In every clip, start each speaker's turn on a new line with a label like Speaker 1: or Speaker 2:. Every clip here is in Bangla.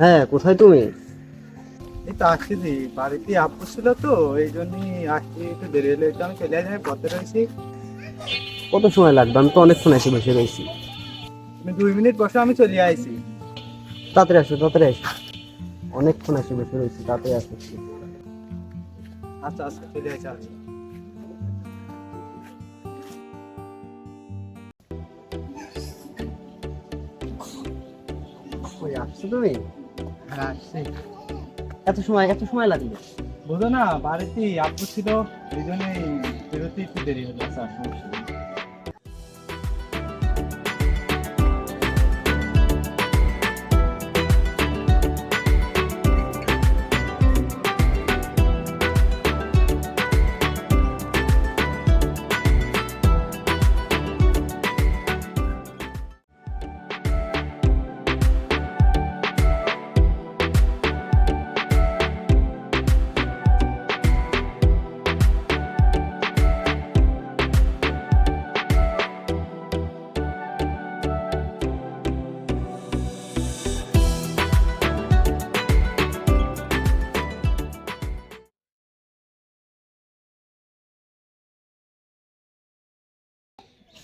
Speaker 1: হ্যাঁ কোথায় তুমি?
Speaker 2: এই তো আসছি দি বাড়িতে আব্বু ছিল তো এই জন্যই আসছি একটু দেরি হলো একটু আমি চলে যাই পথে রয়েছি।
Speaker 1: কত সময় লাগবে? আমি তো অনেকক্ষণ এসে বসে রয়েছি।
Speaker 2: তুমি দুই মিনিট বসে আমি চলে আইছি।
Speaker 1: তাড়াতাড়ি আসো তাড়াতাড়ি আসো। অনেকক্ষণ এসে বসে রয়েছি তাড়াতাড়ি আসো।
Speaker 2: আচ্ছা আচ্ছা চলে আইছি আচ্ছা।
Speaker 1: ওই আসছো তুমি
Speaker 2: হ্যাঁ আসছি
Speaker 1: এত সময় এত সময় লাগবে
Speaker 2: বুঝো না বাড়িতে আব্বু ছিল এই জন্যই বেরোতে একটু দেরি হলো, স্যার, সমস্যা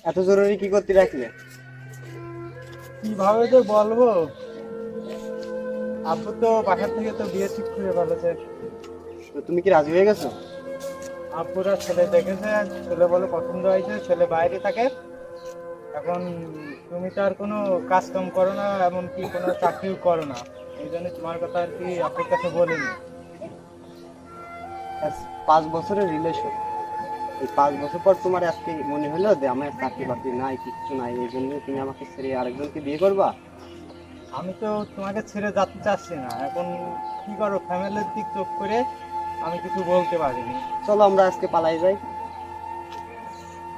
Speaker 1: এত জরুরি কি করতে রাখলে?
Speaker 2: কীভাবে তো বলব? আব্বু তো বাসার থেকে তো বিয়ে ঠিক করে বলেছে
Speaker 1: তো তুমি কি রাজি হয়ে গেছো?
Speaker 2: আব্বুরা ছেলে দেখেছে ছেলে বলে পছন্দ হয়েছে ছেলে বাইরে থাকে। এখন তুমি তো আর কোনো কাজ কাম করো না এমনকি কোনো চাকরিও করো না। এই জন্য তোমার কথা আর কি আব্বুর কাছে বলিনি।
Speaker 1: পাঁচ বছরের রিলেশন এই পাঁচ বছর পর তোমার আজকে মনে হলো যে আমার চাকরি বাকরি নাই কিচ্ছু নাই এই জন্য তুমি আমাকে ছেড়ে আরেকজনকে বিয়ে করবা?
Speaker 2: আমি তো তোমাকে ছেড়ে যেতে চাচ্ছি না। এখন কি করো ফ্যামিলির দিক চোখ করে আমি কিছু বলতে পারিনি।
Speaker 1: চলো আমরা আজকে পালাই যাই।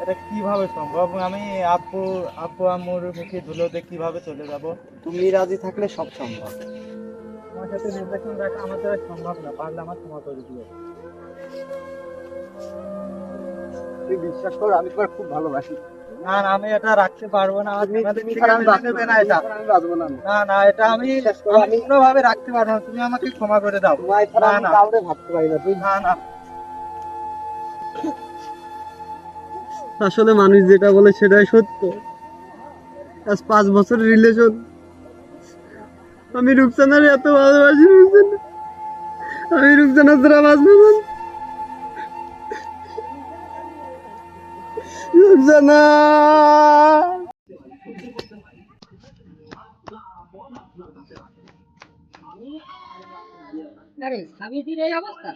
Speaker 2: এটা কীভাবে সম্ভব? আমি আপু আপু আম্মুর মুখে ধুলোতে কীভাবে চলে যাব?
Speaker 1: তুমি রাজি থাকলে সব সম্ভব।
Speaker 2: তোমার সাথে রিলেশন রাখা আমার দ্বারা সম্ভব না পারলে আমার ক্ষমা করে দিও।
Speaker 1: তুই বিশ্বাস করো আমি তোমার খুব ভালোবাসি।
Speaker 2: না না আমি এটা রাখতে পারব না।
Speaker 1: না,
Speaker 2: না এটা।
Speaker 1: আমি বাঁচবো না
Speaker 2: না না এটা আমি আমি
Speaker 1: আমি-
Speaker 2: কোনোভাবে রাখতে পারব না। তুমি আমাকে ক্ষমা করে দাও। না, না।
Speaker 1: কাউরে ভাবতে পারি না তুই
Speaker 2: না না।
Speaker 1: আসলে মানুষ যেটা বলে সেটাই সত্য। আজ পাঁচ বছর রিলেশন আমি রুকসানার এত ভালোবাসি রুকসানা আমি রুকসানা ছাড়া বাঁচবো না। রুকসানা
Speaker 3: আরে স্বামীজির এই অবস্থা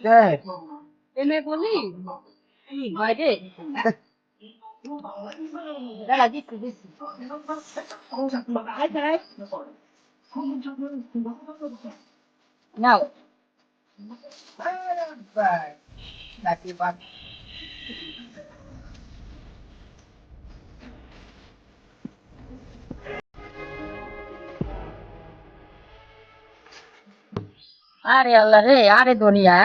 Speaker 2: হ্যাঁ
Speaker 3: এমএ বলি বাইরে দাঁড়া দিচ্ছি দিচ্ছি আয়, আয়। নাও নাকি বাদ আরে আল্লাহ রে আরে দুনিয়া